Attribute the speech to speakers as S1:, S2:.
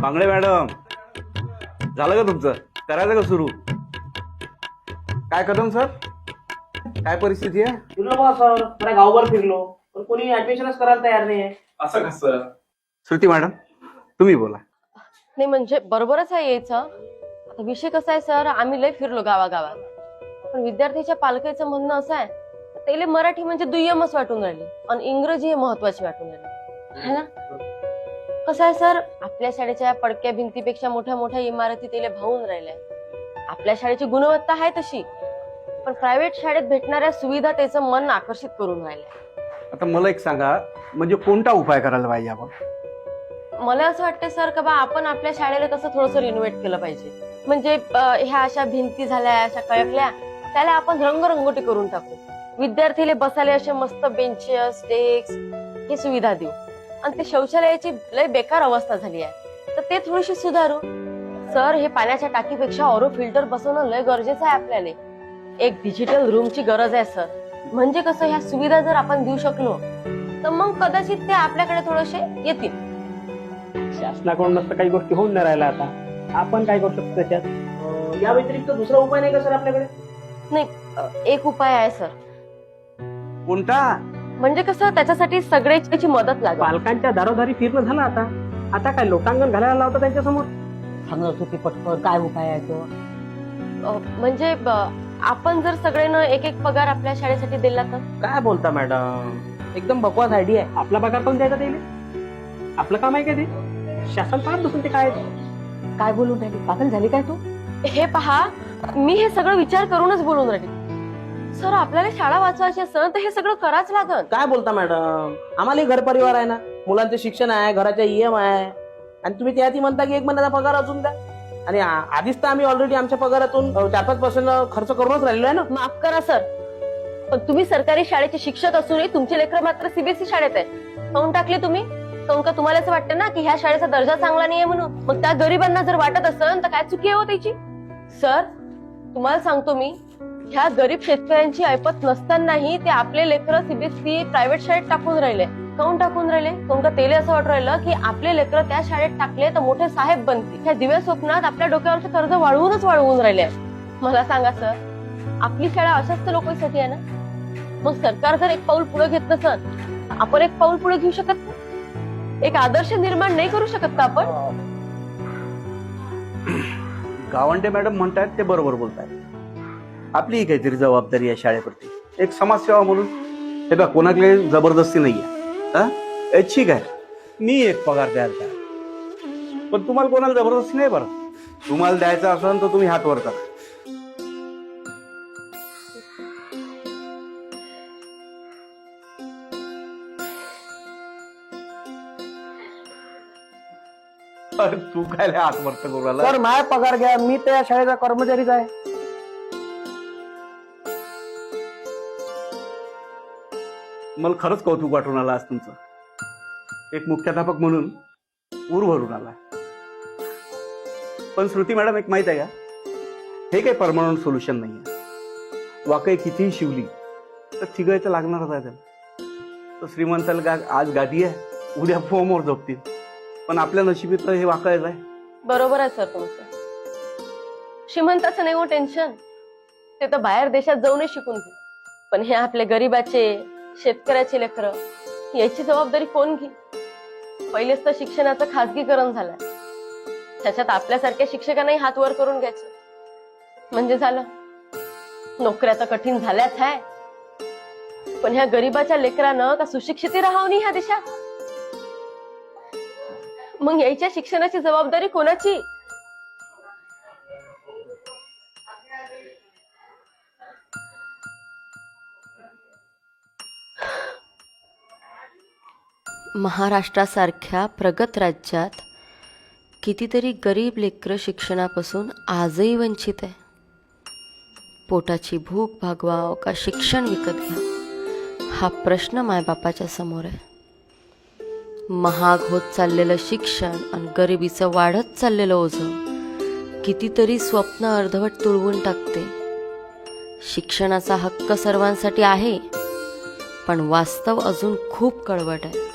S1: बांगडे madam. झालं का तुमचं? करायचं का सुरू? काय कदम सर? काय परिस्थिती आहे?
S2: फिरलो बा सर जरा गावभर फिरलो. पण कोणी ऍडमिशनच करायला तयार नाही
S1: असं कसं श्रुती मॅडम तुम्ही बोला.
S3: नाही म्हणजे बरोबरच आहे यायचं आता विषय कसा आहे सर? आम्ही लय फिरलो गावागावात. पण विद्यार्थ्याच्या पालकाचं म्हणणं असं आहे त्याला मराठी म्हणजे दुय्यमच वाटून राहिली. आणि इंग्रजी हे महत्वाची वाटून राहिली. है ना? कसं आहे सर? आपल्या शाळेच्या पडक्या भिंतीपेक्षा मोठ्या मोठ्या इमारती त्याला भावून राहिल्या. आपल्या शाळेची गुणवत्ता आहे तशी पण प्रायव्हेट शाळेत भेटणाऱ्या सुविधा त्याचं मन आकर्षित करून राहिल्या.
S1: आता मला एक सांगा म्हणजे कोणता उपाय करायला पाहिजे आपण?
S3: मला असं वाटतं सर का बा आपण आपल्या शाळेला कसं थोडस रिनोव्हेट केलं पाहिजे. म्हणजे ह्या अशा भिंती झाल्या अशा कळकल्या त्याला आपण रंगरंगोटी करून टाकू. विद्यार्थीले बसायला असे मस्त बेंचेस डेस्क ही सुविधा देऊ. आणि ते शौचालयाची लय बेकार अवस्था झाली आहे. तर ते थोडीशी सुधारू. सर हे पाण्याच्या टाकीपेक्षा ऑरो फिल्टर बसवणं लय गरजेचं आहे आपल्याला. एक डिजिटल रूमची गरज आहे सर. म्हणजे कसं ह्या सुविधा जर आपण देऊ शकलो तर मग कदाचित ते आपल्याकडे थोडेसे येतील.
S4: शासनाकडून नसतं काही गोष्टी होऊन नाही राहिल्या आता. आपण काय करू शकतो त्याच्यात?
S2: या व्यतिरिक्त दुसरा उपाय नाही का सर आपल्याकडे?
S3: नाही एक उपाय आहे सर.
S1: कोणता?
S3: म्हणजे कसं त्याच्यासाठी सगळ्याची मदत लागेल.
S4: पालकांच्या दारोदारी फिरणं झालं आता. आता काय लोटांगण घालायला लावतं त्यांच्यासमोर
S2: सांगत होती पटकन काय उपाय आहे तो?
S3: अ, म्हणजे ब- आपण जर सगळ्यांना एक एक पगार आपल्या शाळेसाठी दिला तर?
S2: काय बोलता मॅडम? एकदम बकवास आयडिया आहे.
S4: आपला पगार पण द्यायचा त्याला? आपलं काम आहे का ते? शासन पाहत बसून ते काय.
S2: काय बोलून राहिली? पागल झाली काय तू?
S3: हे पहा मी हे सगळं विचार करूनच बोलून राहिली. सर आपल्याला शाळा वाचवायची असेल तर हे सगळं करावंच लागल.
S2: काय बोलता मॅडम? आम्हाला घर परिवार आहे ना. मुलांचे शिक्षण आहे घराच्या ईएम आहे. आणि तुम्ही त्याआधी म्हणता की एक महिन्याचा पगार अजून द्या. आणि आधीच तर आम्ही ऑलरेडी आमच्या पगारातून चार पाच पर्सेंट खर्च करूनच राहिलो आहे ना.
S3: माफ करा सर. पण तुम्ही सरकारी शाळेचे शिक्षक असूनही तुमचे लेकर मात्र सीबीएसई शाळेत आहे. काऊन टाकले तुम्ही? काऊन का तुम्हाला असं वाटतं ना की ह्या शाळेचा दर्जा चांगला नाहीये म्हणून? मग त्या गरिबांना जर वाटत असेल तर काय चुकी आहे हो त्याची? सर तुम्हाला सांगतो मी ह्या गरीब शेतकऱ्यांची ऐपत नसतानाही ते आपले लेकर सीबीएसई प्रायव्हेट शाळेत टाकून राहिले. काऊन टाकून राहिले? काऊन तेले असं वाटू राहिलं की आपले लेकर त्या शाळेत टाकले तर मोठे साहेब बनतील. ह्या दिव्या स्वप्नात आपल्या डोक्यावरचे कर्ज वाढवूनच वाढवून राहिले. मला सांगा सर आपली शाळा अशाच तर लोकांसाठी आहे ना? मग सरकार जर एक पाऊल पुढे घेत नसत आपण एक पाऊल पुढे घेऊ शकत नाही? एक आदर्श निर्माण नाही करू शकत का आपण?
S1: गावंडे मॅडम म्हणतायत ते बरोबर बोलतायत. आपली काहीतरी जबाबदारी आहे शाळेप्रती. एक समाजसेवा म्हणून. हे बघा कोणाकडे जबरदस्ती नाही आहे हा? आहे. मी एक पगार द्यायला तयार पण तुम्हाला कोणाला जबरदस्ती नाही बरं? तुम्हाला द्यायचं असेल तर तुम्ही हात वर करा. अरे तू काय हात वरत करू राहिला?
S4: माझा पगार घ्या. मी त्या शाळेचा कर्मचारीच आहे.
S1: मला खरंच कौतुक वाटून आलं आज तुमचं. एक मुख्याध्यापक म्हणून ऊर भरून आला. पण श्रुती मॅडम एक माहीत आहे का? हे काही परमनंट सोल्युशन नाही आहे वाकई कितीही शिवली तर थिगायचं लागणारच आहे त्याला तर श्रीमंताला गा आज गादी आहे. उद्या फोमवर झोपतील. पण आपल्या नशिबीत हे वाकायचं आहे.
S3: बरोबर आहे सर तुमचं. श्रीमंताचं नाही हो टेन्शन ते तर बाहेर देशात जाऊनही शिकून घेऊ पण हे आपले गरीबाचे शेतकऱ्याची लेकरं याची जबाबदारी कोण घे पहिलेच तर शिक्षणाचं खासगीकरण झालंय. त्याच्यात आपल्यासारख्या शिक्षकांनाही हात वर करून घ्यायचं. म्हणजे झालं नोकऱ्या तर कठीण झाल्याच आहे पण ह्या गरीबाच्या लेकरानं का सुशिक्षिती राहावं नाही ह्या देशात मग यायच्या शिक्षणाची जबाबदारी कोणाची? महाराष्ट्रासारख्या प्रगत राज्यात कितीतरी गरीब लेकरं शिक्षणापासून आजही वंचित आहे. पोटाची भूक भागवाव का शिक्षण विकत घ्या हा प्रश्न मायबापाच्या समोर आहे. महाग होत चाललेलं शिक्षण आणि गरिबीचं वाढत चाललेलं ओझं कितीतरी स्वप्न अर्धवट तुळवून टाकते. शिक्षणाचा हक्क सर्वांसाठी आहे
S5: पण वास्तव अजून खूप कळवट आहे.